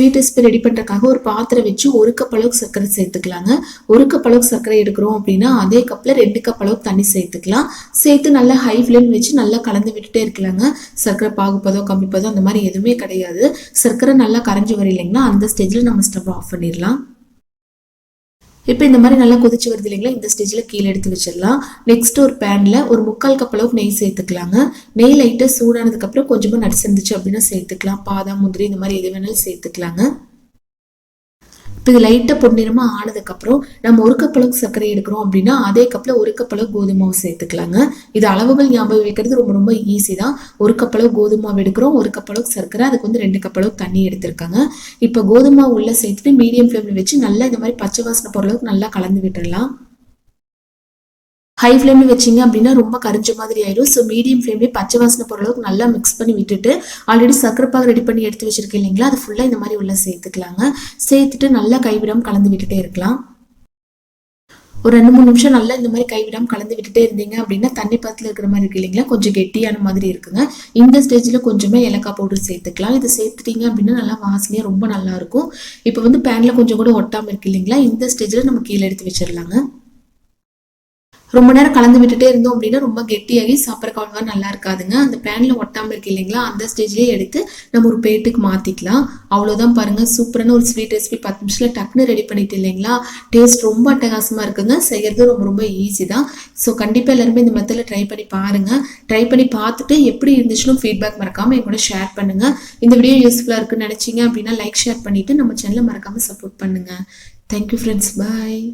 Sweet recipe ready பண்ணுறதுக்காக ஒரு பாத்திரம் வச்சு ஒரு கப் அளவுக்கு சர்க்கரை சேர்த்துக்கலாங்க. ஒரு கப் அளவுக்கு சர்க்கரை எடுக்கிறோம் அப்படின்னா அதே கப்பில் ரெண்டு கப் அளவுக்கு தண்ணி சேர்த்துக்கலாம். சேர்த்து நல்லா ஹை ஃப்ளேம் வச்சு நல்லா கலந்து விட்டுட்டே இருக்கலாங்க. சர்க்கரை பாகுப்பதோ கம்மிப்பதோ அந்த மாதிரி எதுவுமே கிடையாது. சர்க்கரை நல்லா கரைஞ்சி வரையிலைங்கன்னா அந்த ஸ்டேஜில் நம்ம ஸ்டவ் ஆஃப் பண்ணிடலாம். இப்போ இந்த மாதிரி நல்லா கொதிச்சு வருது இல்லைங்களா? இந்த ஸ்டேஜில் கீழே எடுத்து வச்சிடலாம். நெக்ஸ்ட் ஒரு பேனில் ஒரு முக்கால் கப் அளவுக்கு நெய் சேர்த்துக்கலாங்க. நெய் லைட்டாக சூடானதுக்கப்புறம் கொஞ்சமாக நட்ஸ் இருந்துச்சு அப்படின்னா சேர்த்துக்கலாம். பாதாம் முந்திரி இந்த மாதிரி எது வேணாலும் சேர்த்துக்கலாங்க. இப்போ இது லைட்டாக பொன்னிறமாக ஆனதுக்கப்புறம் நம்ம ஒரு கப் அளவுக்கு சர்க்கரை எடுக்கிறோம் அப்படின்னா அதே கப்பில் ஒரு கப் அளவுக்கு கோதுமை சேர்த்துக்கலாங்க. இது அளவுகள் ஞாபகம் வைக்கிறது ரொம்ப ரொம்ப ஈஸி தான். ஒரு கப் அளவு எடுக்கிறோம் ஒரு கப் அளவுக்கு சர்க்கரை அதுக்கு வந்து ரெண்டு கப் அளவுக்கு தண்ணி எடுத்திருக்காங்க. இப்போ கோதுமை உள்ளே சேர்த்துட்டு மீடியம் ஃப்ளேமில் வச்சு நல்லா இந்த மாதிரி பச்சை வாசனை போகிற அளவுக்கு நல்லா கலந்து விட்டுடலாம் ஹை ஃப்ளேம்ல வச்சிங்க அப்படின்னா ரொம்ப கரிஞ்ச மாதிரி ஆயிடும் ஸோ மீடியம் ஃப்ளேம்லேயே பச்சை வாசனை போகிற அளவுக்கு நல்லா மிக்ஸ் பண்ணி விட்டுட்டு ஆல்ரெடி சக்கரைப்பாக ரெடி பண்ணி எடுத்து வச்சிருக்கேன் இல்லைங்களா? அது ஃபுல்லாக இந்த மாதிரி உள்ள சேர்த்துக்கலாங்க. சேர்த்துட்டு நல்லா கைவிடாமல் கலந்து விட்டுட்டே இருக்கலாம். ஒரு ரெண்டு மூணு நிமிஷம் நல்லா இந்த மாதிரி கைவிடாமல் கலந்து விட்டுட்டே இருந்தீங்க அப்படின்னா தண்ணி பாத்தில் இருக்கிற மாதிரி இருக்கு இல்லைங்களா? கொஞ்சம் கெட்டியான மாதிரி இருக்குங்க. இந்த ஸ்டேஜில் கொஞ்சமே ஏலக்காய் பவுடர் சேர்த்துக்கலாம். இதை சேர்த்துட்டீங்க அப்படின்னா நல்லா வாசனையாக ரொம்ப நல்லாயிருக்கும் இப்போ வந்து பேனில் கொஞ்சம் கூட ஒட்டாமல் இருக்கு இல்லைங்களா? இந்த ஸ்டேஜில் நம்ம கீழே எடுத்து வச்சிடலாங்க. ரொம்ப நேரம் கலந்து விட்டுட்டே இருந்தோம் அப்படின்னா ரொம்ப கெட்டியாகி சாப்பிட்ற அவ்வளோவா நல்லா இருக்காதுங்க. அந்த பேனில் ஒட்டாமல் இருக்கு இல்லைங்களா அந்த ஸ்டேஜ்லேயே எடுத்து நம்ம ஒரு பிளேட்டுக்கு மாற்றிக்கலாம் அவ்வளோதான் பாருங்கள் சூப்பரான ஒரு ஸ்வீட் ரெசிபி பத்து நிமிஷத்தில் டக்குன்னு ரெடி பண்ணிட்டு இல்லைங்களா டேஸ்ட் ரொம்ப அட்டகாசமாக இருக்குங்க. செய்கிறது ரொம்ப ரொம்ப ஈஸி தான். ஸோ கண்டிப்பாக எல்லாருமே இந்த மெத்தடில் ட்ரை பண்ணி பாருங்கள் ட்ரை பண்ணி பார்த்துட்டு எப்படி இருந்துச்சுன்னு ஃபீட்பேக் மறக்காமல் என் ஷேர் பண்ணுங்கள் இந்த வீடியோ யூஸ்ஃபுல்லாக இருக்குன்னு நினச்சிங்க அப்படின்னா லைக் ஷேர் பண்ணிவிட்டு நம்ம சேனலை மறக்காமல் சப்போர்ட் பண்ணுங்கள் தேங்க்யூ ஃப்ரெண்ட்ஸ் பாய்